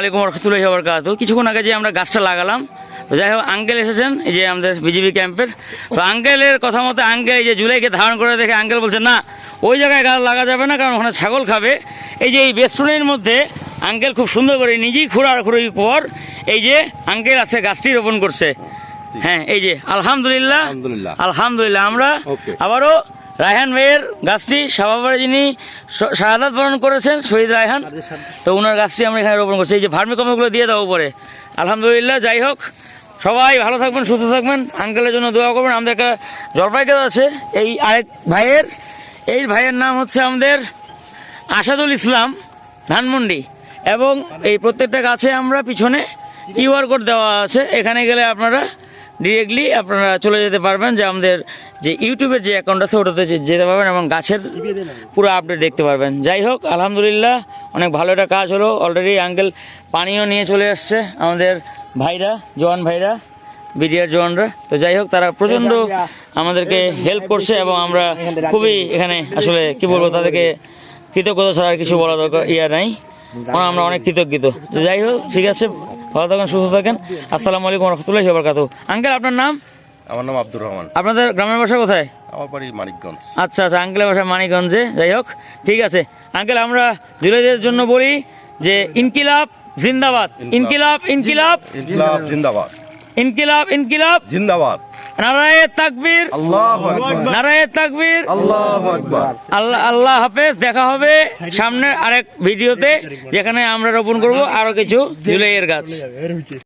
আলাইকুম রহমতুল্লাহি বরকাত কিছুক্ষণ আগে যে আমরা গাছটা লাগালাম তো যাই হোক আঙ্কেল এসেছেন এই যে আমাদের বিজেপি ক্যাম্পের। তো আঙ্কেলের কথা মতো আঙ্কেল এই যে জুলাইকে ধারণ করে দেখে আঙ্কেল বলছে না ওই জায়গায় গাছ লাগা যাবে না কারণ ওখানে ছাগল খাবে। এই যে এই বেষ্টনের মধ্যে আঙ্কেল খুব সুন্দর করে নিজেই খুঁড়াখুড়ি পর এই যে আঙ্কেল আছে গাছটি রোপণ করছে। হ্যাঁ এই যে আলহামদুলিল্লাহ। আলহামদুলিল্লাহ। আলহামদুলিল্লাহ আমরা আবারও রায়হান ভাইয়ের গাছটি সভাপতি যিনি শাহাদাত বরণ করেছেন শহীদ রায়হান। তো ওনার গাছটি আমরা এখানে রোপণ করছি। এই যে ভার্মিকম্পগুলো দিয়ে দাও উপরে। আলহামদুলিল্লাহ যাই হোক সবাই ভালো থাকবেন সুস্থ থাকবেন। আঙ্কেলের জন্য দোয়া করবেন। আমাদের একটা জলপাই গাছ আছে এই আরেক ভাইয়ের। এই ভাইয়ের নাম হচ্ছে আমাদের আসাদুল ইসলাম ধানমন্ডি এবং এই প্রত্যেকটা গাছে আমরা পিছনে কিউআর কোড দেওয়া আছে। এখানে গেলে আপনারা ডিরেক্টলি আপনারা চলে যেতে পারবেন যে আমাদের যে ইউটিউবের যে অ্যাকাউন্ট আছে ওটাতে যেতে পারবেন এবং গাছের পুরো আপডেট দেখতে পারবেন। যাই হোক, আলহামদুলিল্লাহ, অনেক ভালো একটা কাজ হলো। অলরেডি আঙ্কেল পানিও নিয়ে চলে আসছে আমাদের ভাইরা জওয়ান ভাইরা বিডিআর জওয়ানরা তো যাই হোক, তারা প্রচণ্ড আমাদেরকে হেল্প করছে এবং আমরা খুবই এখানে আসলে কি বলব, তাদেরকে কৃতজ্ঞতা ছাড়া আর কিছু বলা দরকার ইয়া নাই। আমরা অনেক কৃতজ্ঞত তো যাই হোক, ঠিক আছে। ভালো থাকেন সুস্থ থাকেন। আসসালামু আলাইকুম রহমতুল্লাহ বরকাত আঙ্কেল আপনার নাম? আমার নাম আব্দুর রহমান। আপনাদের গ্রামের বাসা কোথায়? আমার বাড়ি মানিকগঞ্জ। আচ্ছা আচ্ছা আঙ্কেলের বাসা মানিকগঞ্জে। যাই হোক ঠিক আছে। আঙ্কেল আমরা জুলাইদের জন্য বলি যে ইনকিলাব জিন্দাবাদ। ইনকিলাব ইনকিলাব। ইনকিলাব জিন্দাবাদ। ইনকিলাব ইনকিলাব। জিন্দাবাদ। নারায়ে তাকবীর। আল্লাহু আকবার। তাকবীর। আল্লাহ আল্লাহ হাফেজ দেখা হবে সামনের আরেক ভিডিওতে যেখানে আমরা রোপণ করব আরও কিছু জুলাইয়ের গাছ।